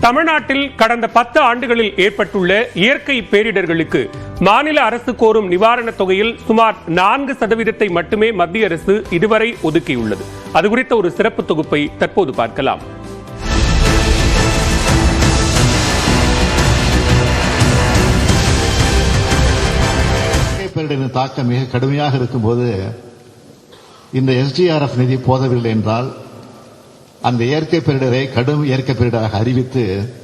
தமிழ்நாட்டில் கடந்த பத்து ஆண்டுகளில் ஏற்பட்டுள்ள இயற்கை பேரிடர்களுக்கு மாநில அரசு கோரும் நிவாரணத் தொகையில் சுமார் நான்கு சதவீதத்தை மட்டுமே மத்திய அரசு இதுவரை ஒதுக்கியுள்ளது. அது குறித்த ஒரு சிறப்பு தொகுப்பை தற்போது பார்க்கலாம். பேரிடரின் தாக்கம் மிக கடுமையாக இருக்கும்போது இந்த எஸ்டிஆர்எஃப் நிதி போதவில்லை என்றால் அந்த இயற்கை பேரிடரை கடும் இயற்கை பேரிடராக அறிவித்து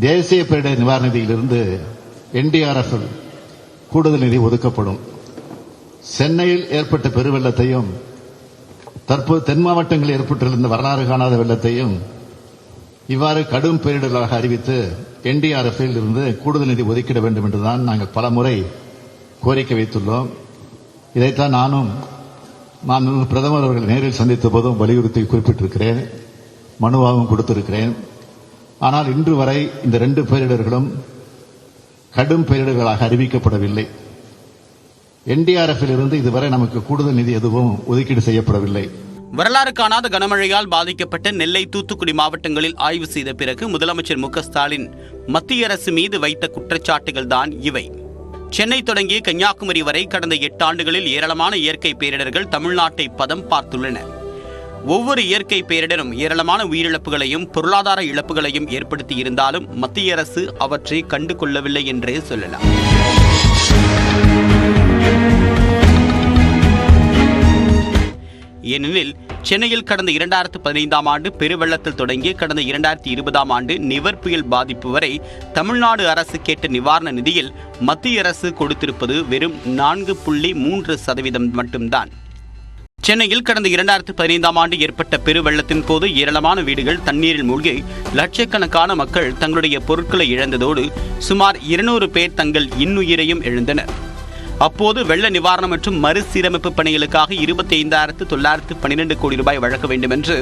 தேசிய பேரிடர் நிவாரண நிதியிலிருந்து என்டிஆர்எஃப் கூடுதல் நிதி ஒதுக்கப்படும். சென்னையில் ஏற்பட்ட பெருவெள்ளத்தையும் தற்போது தென் மாவட்டங்களில் ஏற்பட்டிருந்த வரலாறு காணாத வெள்ளத்தையும் இவ்வாறு கடும் பேரிடர்களாக அறிவித்து என்டிஆர்எஃப் இருந்து கூடுதல் நிதி ஒதுக்கிட வேண்டும் என்றுதான் நாங்கள் பல முறை கோரிக்கை வைத்துள்ளோம். இதைத்தான் நானும் நான் பிரதமர் அவர்கள் நேரில் சந்தித்த போதும் வலியுறுத்தி குறிப்பிட்டிருக்கிறேன் மனுவாகவும் கொடுத்திருக்கிறேன். ஆனால் இன்று வரை இந்த ரெண்டு பேரிடர்களும் கடும் பேரிடர்களாக அறிவிக்கப்படவில்லை. என்டிஆர்எஃப் இருந்து இதுவரை நமக்கு கூடுதல் நிதி எதுவும் ஒதுக்கீடு செய்யப்படவில்லை. வரலாறு காணாத கனமழையால் பாதிக்கப்பட்ட நெல்லை தூத்துக்குடி மாவட்டங்களில் ஆய்வு செய்த பிறகு முதலமைச்சர் மு ஸ்டாலின் மத்திய அரசு மீது வைத்த குற்றச்சாட்டுகள் தான் இவை. சென்னை தொடங்கி கன்னியாகுமரி வரை கடந்த எட்டு ஆண்டுகளில் ஏராளமான இயற்கை பேரிடர்கள் தமிழ்நாட்டை பதம் பார்த்துள்ளன. ஒவ்வொரு இயற்கை பேரிடரும் ஏராளமான உயிரிழப்புகளையும் பொருளாதார இழப்புகளையும் ஏற்படுத்தி இருந்தாலும் மத்திய அரசு அவற்றை கண்டு கொள்ளவில்லை என்றே சொல்லலாம். ஏனெனில் சென்னையில் கடந்த இரண்டாயிரத்து பதினைந்தாம் ஆண்டு பெருவெள்ளத்தில் தொடங்கி கடந்த இரண்டாயிரத்தி இருபதாம் ஆண்டு நிவர் புயல் பாதிப்பு வரை தமிழ்நாடு அரசு கேட்ட நிவாரண நிதியில் மத்திய அரசு கொடுத்திருப்பது வெறும் நான்கு புள்ளி மூன்று சதவீதம் மட்டும்தான். சென்னையில் கடந்த இரண்டாயிரத்து பதினைந்தாம் ஆண்டு ஏற்பட்ட பெருவெள்ளத்தின் போது ஏராளமான வீடுகள் தண்ணீரில் மூழ்கி லட்சக்கணக்கான மக்கள் தங்களுடைய பொருட்களை இழந்ததோடு சுமார் இருநூறு பேர் தங்கள் இன்னுயிரையும் இழந்தனர். அப்போது வெள்ள நிவாரணம் மற்றும் மறுசீரமைப்பு பணிகளுக்காக இருபத்தி ஐந்தாயிரத்து தொள்ளாயிரத்து பன்னிரண்டு கோடி ரூபாய் வழங்க வேண்டும் என்று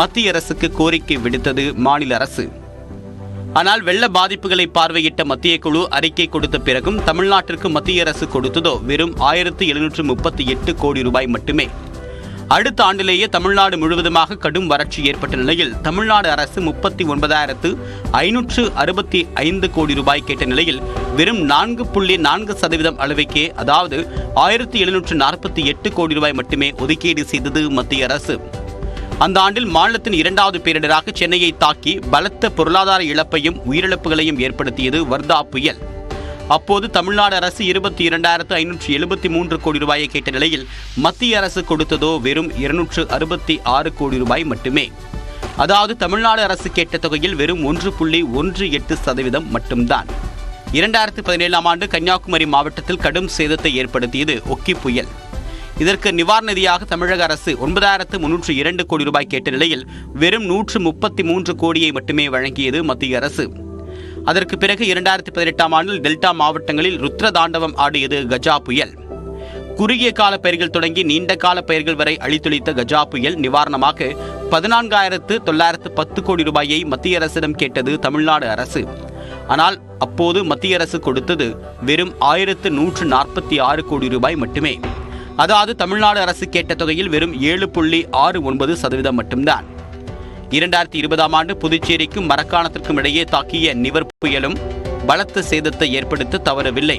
மத்திய அரசுக்கு கோரிக்கை விடுத்தது மாநில அரசு. ஆனால் வெள்ள பாதிப்புகளை பார்வையிட்ட மத்திய குழு அறிக்கை கொடுத்த பிறகும் தமிழ்நாட்டிற்கு மத்திய அரசு கொடுத்ததோ வெறும் ஆயிரத்து எழுநூற்று முப்பத்தி எட்டு கோடி ரூபாய் மட்டுமே. அடுத்த ஆண்டிலேயே தமிழ்நாடு முழுவதுமாக கடும் வறட்சி ஏற்பட்ட நிலையில் தமிழ்நாடு அரசு முப்பத்தி ஒன்பதாயிரத்து ஐநூற்று அறுபத்தி ஐந்து கோடி ரூபாய் கேட்ட நிலையில் வெறும் நான்கு புள்ளி நான்கு சதவீதம் அளவுக்கே அதாவது ஆயிரத்தி எழுநூற்று நாற்பத்தி எட்டு கோடி ரூபாய் மட்டுமே ஒதுக்கீடு செய்தது மத்திய அரசு. அந்த ஆண்டில் மாநிலத்தின் இரண்டாவது பேரிடராக சென்னையை தாக்கி பலத்த பொருளாதார இழப்பையும் உயிரிழப்புகளையும் ஏற்படுத்தியது வர்தா புயல். அப்போது தமிழ்நாடு அரசு இருபத்தி இரண்டாயிரத்து ஐநூற்று எழுபத்தி மூன்று கோடி ரூபாயை கேட்ட நிலையில் மத்திய அரசு கொடுத்ததோ வெறும் இருநூற்று அறுபத்தி ஆறு கோடி ரூபாய் மட்டுமே. அதாவது தமிழ்நாடு அரசு கேட்ட தொகையில் வெறும் ஒன்று புள்ளி ஒன்று எட்டு சதவீதம் மட்டும்தான். இரண்டாயிரத்து பதினேழாம் ஆண்டு கன்னியாகுமரி மாவட்டத்தில் கடும் சேதத்தை ஏற்படுத்தியது ஒக்கி புயல். இதற்கு நிவாரண நிதியாக தமிழக அரசு ஒன்பதாயிரத்து முன்னூற்று இரண்டு கோடி ரூபாய் கேட்ட நிலையில் வெறும் நூற்று முப்பத்தி மூன்று கோடியை மட்டுமே வழங்கியது மத்திய அரசு. அதற்கு பிறகு இரண்டாயிரத்தி பதினெட்டாம் ஆண்டில் டெல்டா மாவட்டங்களில் ருத்ர தாண்டவம் ஆடியது கஜா புயல். குறுகிய கால பயிர்கள் தொடங்கி நீண்ட கால பயிர்கள் வரை அழித்தொழித்த கஜா புயல் நிவாரணமாக பதினான்காயிரத்து தொள்ளாயிரத்து பத்து கோடி ரூபாயை மத்திய அரசிடம் கேட்டது தமிழ்நாடு அரசு. ஆனால் அப்போது மத்திய அரசு கொடுத்தது வெறும் ஆயிரத்து நூற்று நாற்பத்தி ஆறு கோடி ரூபாய் மட்டுமே. அதாவது தமிழ்நாடு அரசு கேட்ட தொகையில் வெறும் ஏழு புள்ளி ஆறு ஒன்பது சதவீதம் மட்டும்தான். இரண்டாயிரத்தி இருபதாம் ஆண்டு புதுச்சேரிக்கும் மரக்காணத்திற்கும் இடையே தாக்கிய நிவர் புயலும் பலத்த சேதத்தை ஏற்படுத்த தவறவில்லை.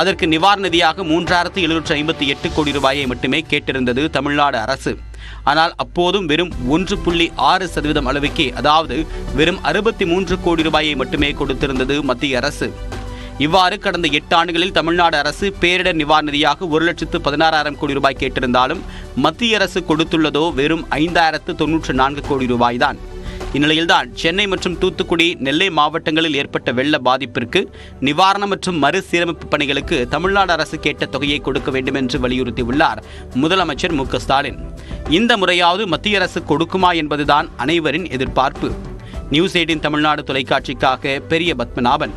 அதற்கு நிவாரண நிதியாக மூன்றாயிரத்து எழுநூற்று ஐம்பத்தி எட்டு கோடி ரூபாயை மட்டுமே கேட்டிருந்தது தமிழ்நாடு அரசு. ஆனால் அப்போதும் வெறும் ஒன்று புள்ளி ஆறு சதவீதம் அளவுக்கே அதாவது வெறும் அறுபத்தி மூன்று கோடி ரூபாயை மட்டுமே கொடுத்திருந்தது மத்திய அரசு. இவ்வாறு கடந்த எட்டு ஆண்டுகளில் தமிழ்நாடு அரசு பேரிடர் நிவாரண நிதியாக ஒரு லட்சத்து பதினாறாயிரம் கோடி ரூபாய் கேட்டிருந்தாலும் மத்திய அரசு கொடுத்துள்ளதோ வெறும் ஐந்தாயிரத்து தொன்னூற்று நான்கு கோடி ரூபாய்தான். இந்நிலையில்தான் சென்னை மற்றும் தூத்துக்குடி நெல்லை மாவட்டங்களில் ஏற்பட்ட வெள்ள பாதிப்பிற்கு நிவாரணம் மற்றும் மறுசீரமைப்பு பணிகளுக்கு தமிழ்நாடு அரசு கேட்ட தொகையை கொடுக்க வேண்டும் என்று வலியுறுத்தியுள்ளார் முதலமைச்சர் மு ஸ்டாலின். இந்த முறையாவது மத்திய அரசு கொடுக்குமா என்பதுதான் அனைவரின் எதிர்பார்ப்பு. நியூஸ் எயிட்டின் தமிழ்நாடு தொலைக்காட்சிக்காக பெரிய பத்மநாபன்.